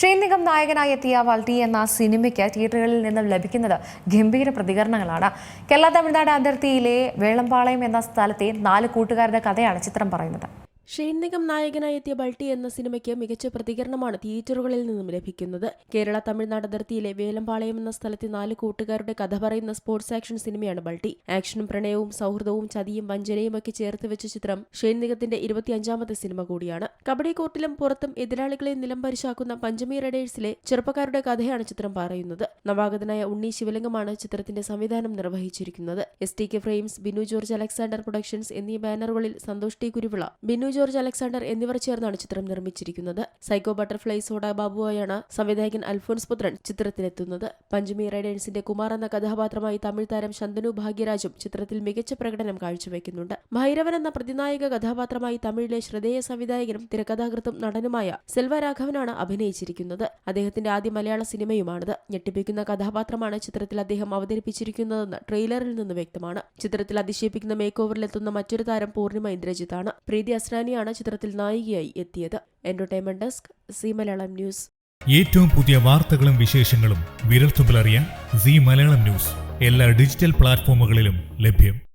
Shane Nigam നായകനായി എത്തിയ വൾട്ടി എന്ന സിനിമയ്ക്ക് തിയേറ്ററുകളിൽ നിന്നും ലഭിക്കുന്നത് ഗംഭീര പ്രതികരണങ്ങളാണ്. കേരള തമിഴ്നാട് അതിർത്തിയിലെ വേളമ്പാളയം എന്ന സ്ഥലത്തെ നാല് കൂട്ടുകാരുടെ കഥയാണ് ചിത്രം പറയുന്നത്. ഷെയ്ൻ നിഗം നായകനായി എത്തിയ ബൾട്ടി എന്ന സിനിമയ്ക്ക് മികച്ച പ്രതികരണമാണ് തിയേറ്ററുകളിൽ നിന്നും ലഭിക്കുന്നത്. കേരള തമിഴ്നാട് അതിർത്തിയിലെ വേലമ്പാളയം എന്ന സ്ഥലത്തെ നാല് കൂട്ടുകാരുടെ കഥ പറയുന്ന സ്പോർട്സ് ആക്ഷൻ സിനിമയാണ് ബൾട്ടി. ആക്ഷനും പ്രണയവും സൗഹൃദവും ചതിയും വഞ്ചനയും ഒക്കെ ചേർത്ത് വെച്ച ചിത്രം ഷെയ്ൻ നിഗത്തിന്റെ ഇരുപത്തിയഞ്ചാമത്തെ സിനിമ കൂടിയാണ്. കബഡി കോർട്ടിലും പുറത്തും എതിരാളികളെ നിലം പരിശാക്കുന്ന പഞ്ചമി റൈഡേഴ്സിലെ ചെറുപ്പക്കാരുടെ കഥയാണ് ചിത്രം പറയുന്നത്. നവാഗതനായ ഉണ്ണി ശിവലിംഗമാണ് ചിത്രത്തിന്റെ സംവിധാനം നിർവഹിച്ചിരിക്കുന്നത്. S T K frames Binu George Alexander productions എന്നീ ബാനറുകളിൽ സന്തോഷ് ടി കുരുവിള ബിനു ജോർജ് അലക്സാണ്ടർ എന്നിവർ ചേർന്നാണ് ചിത്രം നിർമ്മിച്ചിരിക്കുന്നത്. സൈക്കോ ബട്ടർഫ്ലൈ സോഡ ബാബുവായാണ് സംവിധായകൻ അൽഫോൻസ് പുത്രൻ ചിത്രത്തിലെത്തുന്നത്. പഞ്ചമി റൈഡേഴ്സിന്റെ കുമാർ എന്ന കഥാപാത്രമായി തമിഴ് താരം ശന്തനു ഭാഗ്യരാജും ചിത്രത്തിൽ മികച്ച പ്രകടനം കാഴ്ചവെക്കുന്നുണ്ട്. ഭൈരവൻ എന്ന പ്രതിനായക കഥാപാത്രമായി തമിഴിലെ ശ്രദ്ധേയ സംവിധായകനും തിരക്കഥാകൃത്തും നടനുമായ സെൽവരാഘവനാണ് അഭിനയിച്ചിരിക്കുന്നത്. അദ്ദേഹത്തിന്റെ ആദ്യ മലയാള സിനിമയുമാണിത്. ഞെട്ടിപ്പിക്കുന്ന കഥാപാത്രമാണ് ചിത്രത്തിൽ അദ്ദേഹം അവതരിപ്പിച്ചിരിക്കുന്നതെന്ന് ട്രെയിലറിൽ നിന്ന് വ്യക്തമാണ്. ചിത്രത്തിൽ അതിശയിപ്പിക്കുന്ന മേക്ക് ഓവറിലെത്തുന്ന മറ്റൊരു താരം പൂർണിമ ഇന്ദ്രജിത്താണ്. പ്രീതി അസ്രാനിയാണ് ചിത്രത്തിൽ നായികയായി എത്തിയത്. Entertainment desk Zee Malayalam news. ഏറ്റവും പുതിയ വാർത്തകളും വിശേഷങ്ങളും വിരൽത്തുമ്പിലറിയാൻ സി മലയാളം ന്യൂസ്. എല്ലാ ഡിജിറ്റൽ പ്ലാറ്റ്ഫോമുകളിലും ലഭ്യം.